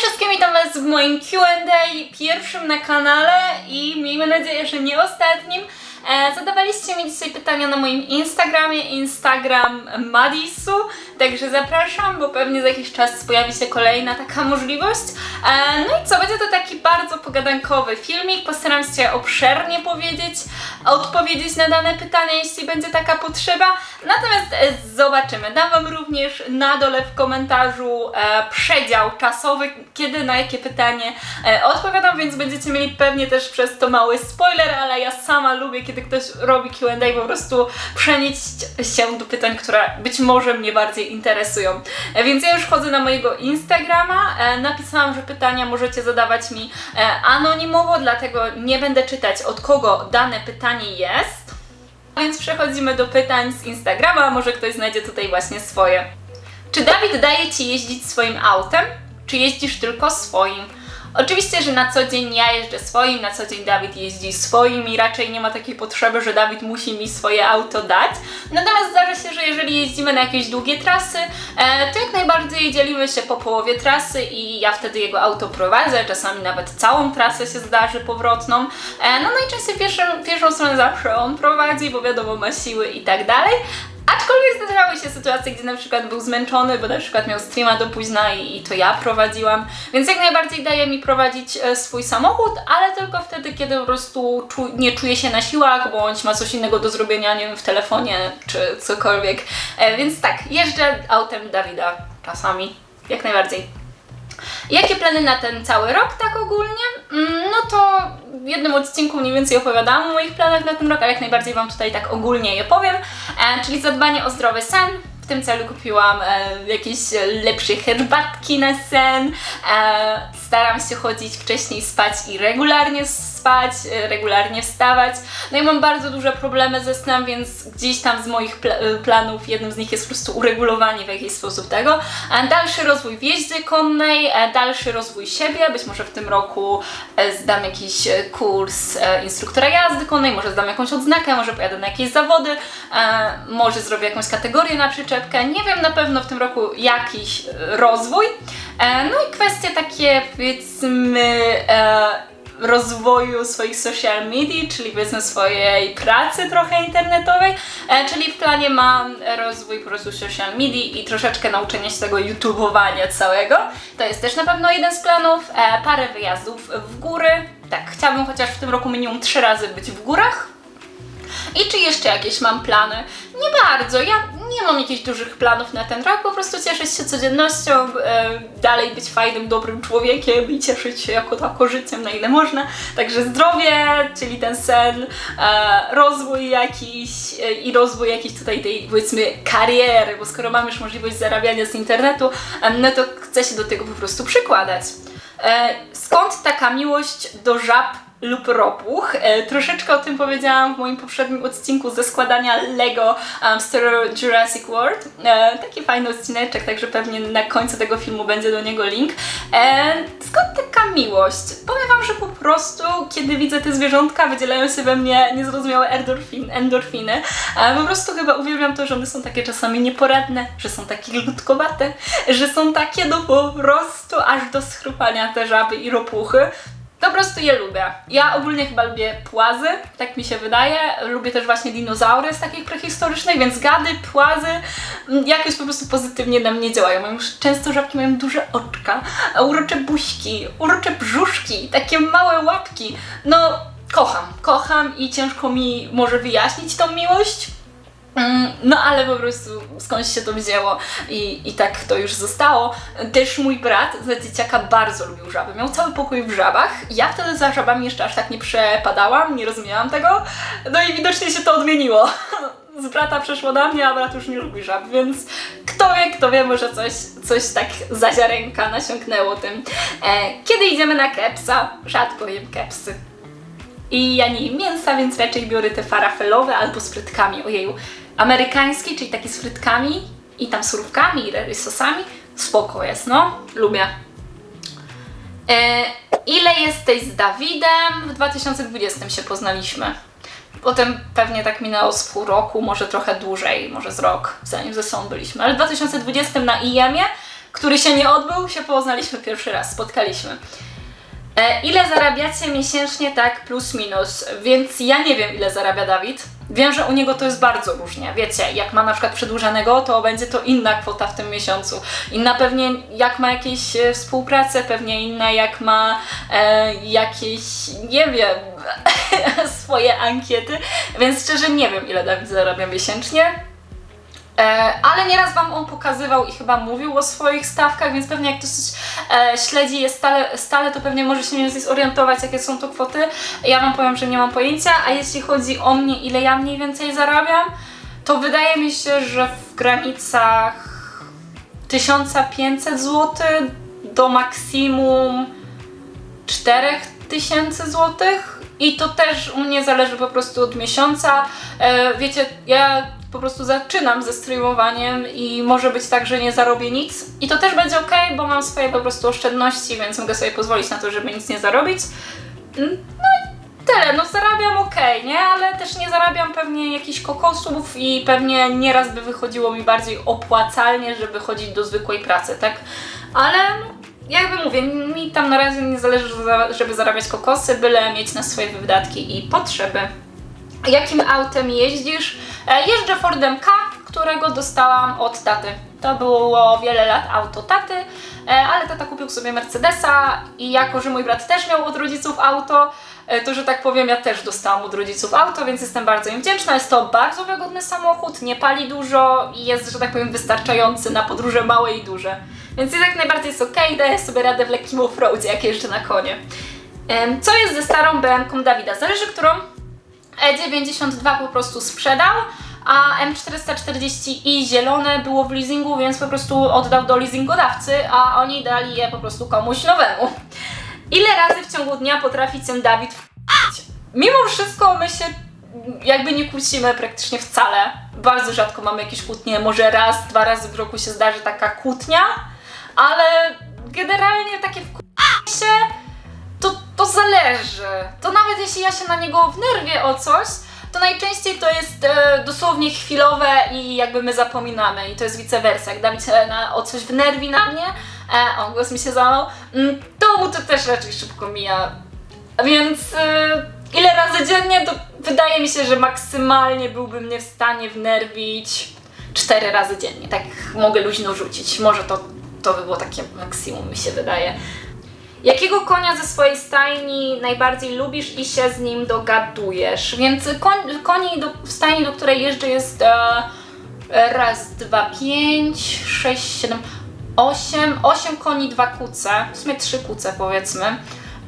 wszystkim, witam Was w moim Q&A, pierwszym na kanale i miejmy nadzieję, że nie ostatnim. E, zadawaliście mi dzisiaj pytania na moim Instagramie, Instagram Madisu, także zapraszam, bo pewnie za jakiś czas pojawi się kolejna taka możliwość. E, no i co, będzie to taki bardzo pogadankowy filmik, postaram się obszernie powiedzieć, odpowiedzieć na dane pytania, jeśli będzie taka potrzeba. Natomiast e, zobaczymy. Dam Wam również na dole w komentarzu e, przedział czasowy, kiedy na jakie pytanie odpowiadam, więc będziecie mieli pewnie też przez to mały spoiler, ale ja sama lubię, kiedy ktoś robi Q&A, po prostu przenieść się do pytań, które być może mnie bardziej interesują. E, więc ja już chodzę na mojego Instagrama, e, napisałam, że pytania możecie zadawać mi e, anonimowo, dlatego nie będę czytać od kogo dane pytanie jest. Więc przechodzimy do pytań z Instagrama, a może ktoś znajdzie tutaj właśnie swoje. Czy Dawid daje Ci jeździć swoim autem, czy jeździsz tylko swoim? Oczywiście, że na co dzień ja jeżdżę swoim, na co dzień Dawid jeździ swoim i raczej nie ma takiej potrzeby, że Dawid musi mi swoje auto dać. Natomiast zdarza się, że jeżeli jeździmy na jakieś długie trasy, e, to jak najbardziej dzielimy się po połowie trasy i ja wtedy jego auto prowadzę, czasami nawet całą trasę się zdarzy powrotną. E, no najczęściej pierwszą, pierwszą stronę zawsze on prowadzi, bo wiadomo ma siły i tak dalej. Aczkolwiek zdarzały się sytuacje, gdzie na przykład był zmęczony, bo na przykład miał streama do późna i, i to ja prowadziłam, więc jak najbardziej daje mi prowadzić e, swój samochód, ale tylko wtedy, kiedy po prostu czu, nie czuje się na siłach, bądź ma coś innego do zrobienia, nie wiem, w telefonie czy cokolwiek. E, więc tak, jeżdżę autem Dawida czasami, jak najbardziej. Jakie plany na ten cały rok, tak ogólnie? Mm, No to w jednym odcinku mniej więcej opowiadałam o moich planach na ten rok, ale jak najbardziej Wam tutaj tak ogólnie je powiem. E, czyli zadbanie o zdrowy sen. W tym celu kupiłam e, jakieś lepsze herbatki na sen. E, staram się chodzić wcześniej spać i regularnie spać, e, regularnie wstawać. No i mam bardzo duże problemy ze snem, więc gdzieś tam z moich pla- e, planów jednym z nich jest po prostu uregulowanie w jakiś sposób tego. E, Dalszy rozwój w jeździe konnej, dalszy rozwój siebie. Być może w tym roku zdam jakiś kurs instruktora jazdy konnej, może zdam jakąś odznakę, może pojadę na jakieś zawody, może zrobię jakąś kategorię na przyczepkę. Nie wiem, na pewno w tym roku jakiś rozwój. No i kwestie takie powiedzmy e, rozwoju swoich social media, czyli powiedzmy swojej pracy trochę internetowej, e, czyli w planie mam rozwój po prostu social media i troszeczkę nauczenia się tego YouTubeowania całego. To jest też na pewno jeden z planów. E, parę wyjazdów w góry. Tak, chciałabym chociaż w tym roku minimum trzy razy być w górach. I czy jeszcze jakieś mam plany? Nie bardzo. Ja nie mam jakichś dużych planów na ten rok, po prostu cieszyć się codziennością, e, dalej być fajnym, dobrym człowiekiem i cieszyć się jako tako życiem na ile można. Także zdrowie, czyli ten sen, e, rozwój jakiś e, i rozwój jakiś tutaj tej powiedzmy kariery, bo skoro mam już możliwość zarabiania z internetu, no to chcę się do tego po prostu przykładać. Skąd taka miłość do żab lub ropuch. E, troszeczkę o tym powiedziałam w moim poprzednim odcinku ze składania Lego um, Star Jurassic World. E, taki fajny odcineczek, także pewnie na końcu tego filmu będzie do niego link. E, skąd taka miłość? Powiem Wam, że po prostu, kiedy widzę te zwierzątka, wydzielają się we mnie niezrozumiałe endorfin, endorfiny. E, po prostu chyba uwielbiam to, że one są takie czasami nieporadne, że są takie ludkowate, że są takie no po prostu aż do schrupania te żaby i ropuchy. Po prostu je lubię. Ja ogólnie chyba lubię płazy, tak mi się wydaje. Lubię też właśnie dinozaury z takich prehistorycznych, więc gady, płazy mm, jakoś po prostu pozytywnie na mnie działają. Mają już często żabki mają duże oczka, urocze buźki, urocze brzuszki, takie małe łapki. No, kocham, kocham i ciężko mi może wyjaśnić tą miłość. Mm, No ale po prostu skądś się to wzięło i, i tak to już zostało. Też mój brat za dzieciaka bardzo lubił żaby. Miał cały pokój w żabach. Ja wtedy za żabami jeszcze aż tak nie przepadałam, nie rozumiałam tego. No i widocznie się to odmieniło. Z brata przeszło na mnie, a brat już nie lubi żab, więc kto wie, kto wie, może coś, coś tak za ziarenka nasiąknęło tym. E, kiedy idziemy na kepsa? Rzadko jem kepsy. I ja nie jem mięsa, więc raczej biorę te falafelowe albo z frytkami. Ojeju, amerykańskie, czyli takie z frytkami i tam surówkami i sosami. Spoko jest, no. Lubię. E, ile jesteś z Dawidem? W 2020 się poznaliśmy. Potem pewnie tak minęło z pół roku, może trochę dłużej, może z rok, zanim ze sobą byliśmy. Ale w 2020 na IEM-ie który się nie odbył, się poznaliśmy pierwszy raz, spotkaliśmy. E, ile zarabiacie miesięcznie, tak plus minus? Więc ja nie wiem, ile zarabia Dawid. Wiem, że u niego to jest bardzo różnie. Wiecie, jak ma na przykład przedłużanego, to będzie to inna kwota w tym miesiącu. Inna pewnie jak ma jakieś e, współpracę, pewnie inna jak ma e, jakieś, nie wiem, swoje ankiety. Więc szczerze nie wiem, ile Dawid zarabia miesięcznie. E, ale nieraz Wam on pokazywał i chyba mówił o swoich stawkach, więc pewnie jak ktoś e, śledzi je stale, stale, to pewnie może się mniej więcej zorientować, jakie są to kwoty. Ja Wam powiem, że nie mam pojęcia, a jeśli chodzi o mnie, ile ja mniej więcej zarabiam, to wydaje mi się, że w granicach 1500 zł do maksimum 4000 zł. I to też u mnie zależy po prostu od miesiąca. E, wiecie, ja po prostu zaczynam ze streamowaniem i może być tak, że nie zarobię nic. I to też będzie ok, bo mam swoje po prostu oszczędności, więc mogę sobie pozwolić na to, żeby nic nie zarobić. Mm, No tyle, no zarabiam ok, nie? Ale też nie zarabiam pewnie jakichś kokosów i pewnie nieraz by wychodziło mi bardziej opłacalnie, żeby chodzić do zwykłej pracy, tak? Ale no, jakby mówię, mi tam na razie nie zależy, żeby zarabiać kokosy, byle mieć na swoje wydatki i potrzeby. Jakim autem jeździsz? E, Jeżdżę Fordem K, którego dostałam od taty. To było wiele lat auto taty, e, ale tata kupił sobie Mercedesa i jako, że mój brat też miał od rodziców auto, e, to że tak powiem, ja też dostałam od rodziców auto, więc jestem bardzo im wdzięczna. Jest to bardzo wygodny samochód, nie pali dużo i jest, że tak powiem, wystarczający na podróże małe i duże. Więc jednak najbardziej jest ok, daję sobie radę w lekkim offroadzie, jak jeżdżę na konie. Co jest ze starą BM-ką Dawida? Zależy, którą E92 po prostu sprzedał, a M440 i zielone było w leasingu, więc po prostu oddał do leasingodawcy, a oni dali je po prostu komuś nowemu. Ile razy w ciągu dnia potrafi cię Dawid w***ć? Mimo wszystko my się jakby nie kłócimy praktycznie wcale. Bardzo rzadko mamy jakieś kłótnie, może raz, dwa razy w roku się zdarzy taka kłótnia, ale generalnie takie w się to zależy. To nawet jeśli ja się na niego wnerwię o coś, to najczęściej to jest e, dosłownie chwilowe i jakby my zapominamy i to jest vice versa. Jak Dawid się na, o coś wnerwi na mnie, e, o głos mi się załamał, mm, to mu to też raczej szybko mija. Więc e, ile razy dziennie, to wydaje mi się, że maksymalnie byłby mnie w stanie wnerwić cztery razy dziennie. Tak mogę luźno rzucić. Może to, to by było takie maksimum, mi się wydaje. Jakiego konia ze swojej stajni najbardziej lubisz i się z nim dogadujesz? Więc koń, koni do, w stajni, do której jeżdżę jest e, raz, dwa, pięć, sześć, siedem, osiem, osiem koni, dwa kuce, w sumie trzy kuce powiedzmy.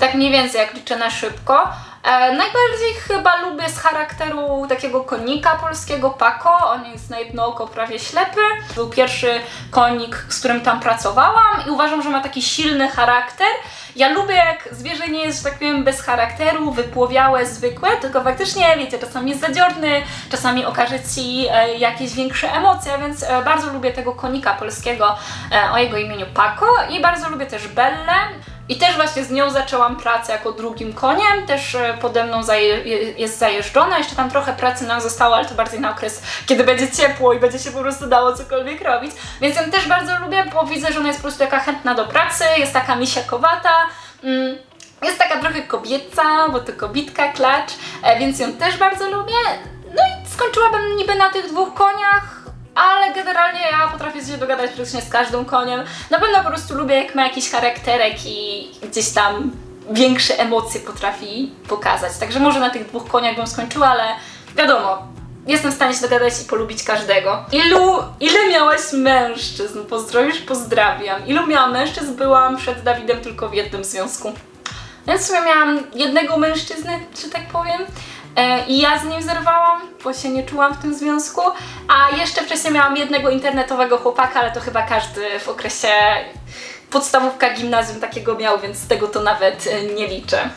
Tak mniej więcej jak liczę na szybko. E, najbardziej chyba lubię z charakteru takiego konika polskiego Paco. On jest na jedno oko prawie ślepy. Był pierwszy konik, z którym tam pracowałam i uważam, że ma taki silny charakter. Ja lubię jak zwierzę nie jest, że tak powiem, bez charakteru, wypłowiałe, zwykłe, tylko faktycznie, wiecie, czasami jest zadziorny, czasami okaże Ci e, jakieś większe emocje, więc e, bardzo lubię tego konika polskiego o jego imieniu Paco i bardzo lubię też Bellę. I też właśnie z nią zaczęłam pracę jako drugim koniem, też e, pode mną zaje, je- jest zajeżdżona, jeszcze tam trochę pracy nam zostało, ale to bardziej na okres, kiedy będzie ciepło i będzie się po prostu dało cokolwiek robić. Więc ją też bardzo lubię, bo widzę, że ona jest po prostu taka chętna do pracy, jest taka misiakowata, mm, jest taka trochę kobieca, bo to kobitka, klacz, e, więc ją też bardzo lubię. No i skończyłabym niby na tych dwóch koniach, ale generalnie ja potrafię się dogadać praktycznie z każdym koniem. Na pewno po prostu lubię, jak ma jakiś charakterek i gdzieś tam większe emocje potrafi pokazać. Także może na tych dwóch koniach bym skończyła, ale wiadomo, jestem w stanie się dogadać i polubić każdego. Ilu, ile miałaś mężczyzn? Pozdrowisz? Pozdrawiam. Ilu miałam mężczyzn? Byłam przed Dawidem tylko w jednym związku. Więc w sumie miałam jednego mężczyznę, że tak powiem. E, I ja z nim zerwałam, bo się nie czułam w tym związku. A jeszcze wcześniej miałam jednego internetowego chłopaka, ale to chyba każdy w okresie podstawówka, gimnazjum takiego miał, więc z tego to nawet e, nie liczę.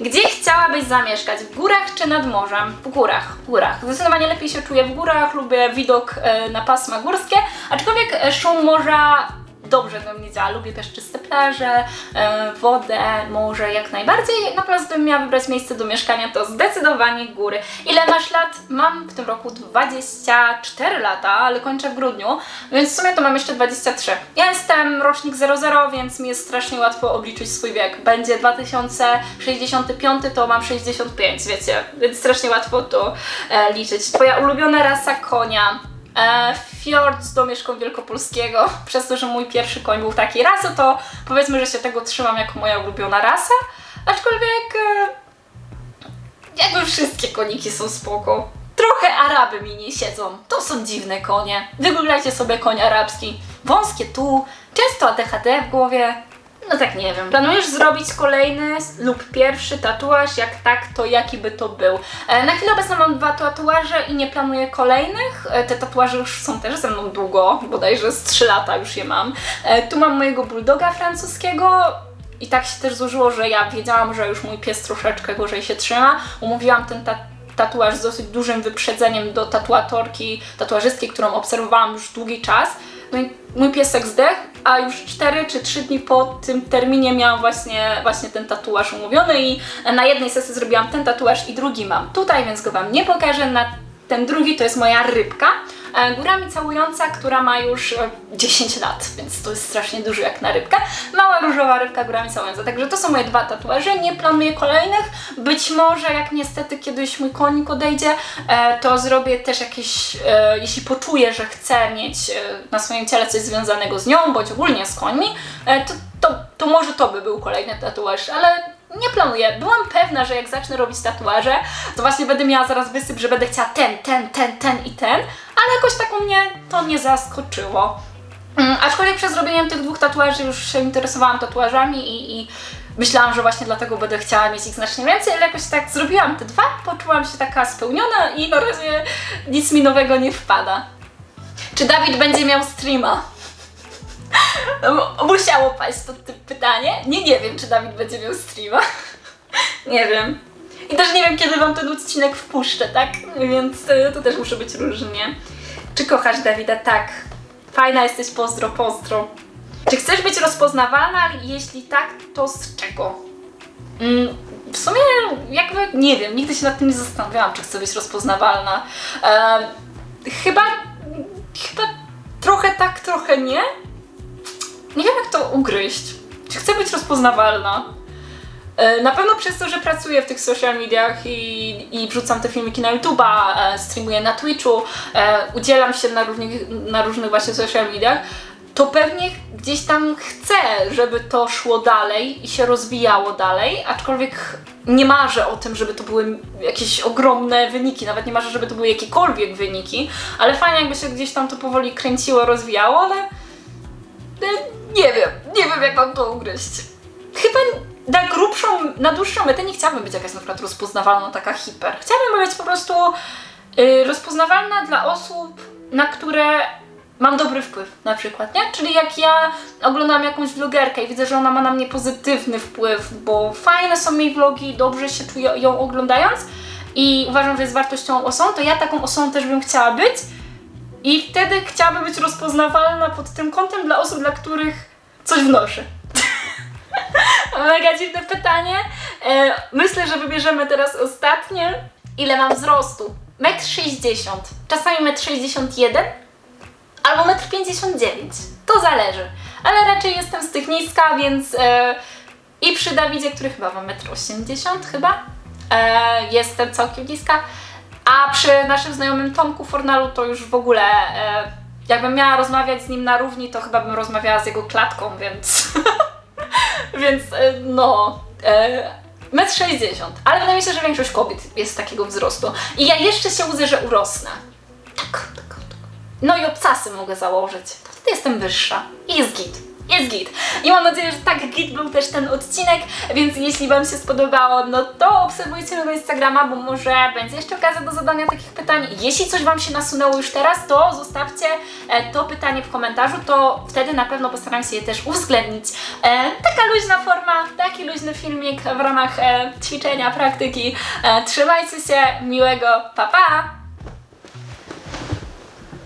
Gdzie chciałabyś zamieszkać? W górach czy nad morzem? W górach, w górach. Zdecydowanie lepiej się czuję w górach, lubię widok e, na pasma górskie, aczkolwiek szum morza dobrze do mnie działa. Lubię też czyste plaże, e, wodę, morze jak najbardziej. Natomiast gdybym miała wybrać miejsce do mieszkania, to zdecydowanie góry. Ile masz lat? Mam w tym roku 24 lata, ale kończę w grudniu, więc w sumie to mam jeszcze 23. Ja jestem rocznik 00, więc mi jest strasznie łatwo obliczyć swój wiek. Będzie 2065, to mam 65, wiecie, więc strasznie łatwo to e, liczyć. Twoja ulubiona rasa konia? E, Fjord z domieszką wielkopolskiego. Przez to, że mój pierwszy koń był takiej rasy, to powiedzmy, że się tego trzymam jako moja ulubiona rasa. Aczkolwiek e, jakby wszystkie koniki są spoko. Trochę Araby mi nie siedzą. To są dziwne konie. Wygooglajcie sobie koń arabski. Wąskie tu, często ADHD w głowie. No tak nie wiem. Planujesz zrobić kolejny lub pierwszy tatuaż? Jak tak, to jaki by to był? E, na chwilę obecną mam dwa tatuaże i nie planuję kolejnych. E, te tatuaże już są też ze mną długo, bodajże z 3 lata już je mam. E, tu mam mojego bulldoga francuskiego. I tak się też złożyło, że ja wiedziałam, że już mój pies troszeczkę gorzej się trzyma. Umówiłam ten ta tatuaż z dosyć dużym wyprzedzeniem do tatuatorki, tatuażystki, którą obserwowałam już długi czas. I mój piesek zdechł, a już 4 czy 3 dni po tym terminie miałam właśnie, właśnie ten tatuaż umówiony i na jednej sesji zrobiłam ten tatuaż i drugi mam tutaj, więc go Wam nie pokażę. Na ten drugi to jest moja rybka, górami całująca, która ma już e, 10 lat, więc to jest strasznie dużo jak na rybkę. Mała różowa rybka górami całująca. Także to są moje dwa tatuaże. Nie planuję kolejnych. Być może jak niestety kiedyś mój konik odejdzie, e, to zrobię też jakieś, e, jeśli poczuję, że chcę mieć e, na swoim ciele coś związanego z nią, bądź ogólnie z końmi, e, to, to, to może to by był kolejny tatuaż, ale nie planuję. Byłam pewna, że jak zacznę robić tatuaże, to właśnie będę miała zaraz wysyp, że będę chciała ten, ten, ten, ten i ten, ale jakoś tak u mnie to nie zaskoczyło. Mm, aczkolwiek przez robieniem tych dwóch tatuaży już się interesowałam tatuażami i, i myślałam, że właśnie dlatego będę chciała mieć ich znacznie więcej, ale jakoś tak zrobiłam te dwa, poczułam się taka spełniona i na razie nic mi nowego nie wpada. Czy Dawid będzie miał streama? Musiało paść to pytanie. Nie, nie wiem, czy Dawid będzie miał streama. nie wiem. I też nie wiem, kiedy wam ten odcinek wpuszczę, tak? Więc y, to też muszę być różnie. Czy kochasz Dawida? Tak. Fajna jesteś, pozdro, pozdro. Czy chcesz być rozpoznawalna? Jeśli tak, to z czego? Mm, w sumie jakby nie wiem, nigdy się nad tym nie zastanawiałam, czy chcę być rozpoznawalna. Em, chyba, chyba trochę tak, trochę nie. Nie wiem jak to ugryźć. Czy chcę być rozpoznawalna? E, Na pewno przez to, że pracuję w tych social mediach i, i wrzucam te filmiki na YouTube'a, e, streamuję na Twitchu, e, udzielam się na różnych, na różnych właśnie social mediach, to pewnie gdzieś tam chcę, żeby to szło dalej i się rozwijało dalej, aczkolwiek nie marzę o tym, żeby to były jakieś ogromne wyniki, nawet nie marzę, żeby to były jakiekolwiek wyniki, ale fajnie jakby się gdzieś tam to powoli kręciło, rozwijało, ale nie wiem, nie wiem jak mam to ugryźć. Chyba na grubszą, na dłuższą metę nie chciałabym być jakaś na przykład rozpoznawalna, taka hiper. Chciałabym być po prostu y, rozpoznawalna dla osób, na które mam dobry wpływ na przykład, nie? Czyli jak ja oglądam jakąś vlogerkę i widzę, że ona ma na mnie pozytywny wpływ, bo fajne są jej vlogi, dobrze się czuję ją oglądając i uważam, że jest wartościową osobą, to ja taką osobą też bym chciała być i wtedy chciałabym być rozpoznawalna pod tym kątem dla osób, dla których coś wnoszę. Mega dziwne pytanie. E, myślę, że wybierzemy teraz ostatnie. Ile mam wzrostu? 1,60 m. Czasami 1,61 m albo 1,59 m. To zależy. Ale raczej jestem z tych niska, więc e, i przy Dawidzie, który chyba ma 1,80 m chyba, e, jestem całkiem niska. A przy naszym znajomym Tomku Fornalu to już w ogóle, e, jakbym miała rozmawiać z nim na równi, to chyba bym rozmawiała z jego klatką, więc... Więc e, no. E, 1,60 m. Ale wydaje mi się, że większość kobiet jest takiego wzrostu. I ja jeszcze się łudzę, że urosnę. Tak, tak, tak. No i obcasy mogę założyć. To wtedy jestem wyższa. I jest git. Jest git. I mam nadzieję, że tak git był też ten odcinek, więc jeśli Wam się spodobało, no to obserwujcie mojego Instagrama, bo może będzie jeszcze okazja do zadania takich pytań. Jeśli coś Wam się nasunęło już teraz, to zostawcie e, to pytanie w komentarzu, to wtedy na pewno postaram się je też uwzględnić. E, taka luźna forma, taki luźny filmik w ramach e, ćwiczenia, praktyki. Trzymajcie się, miłego, pa pa!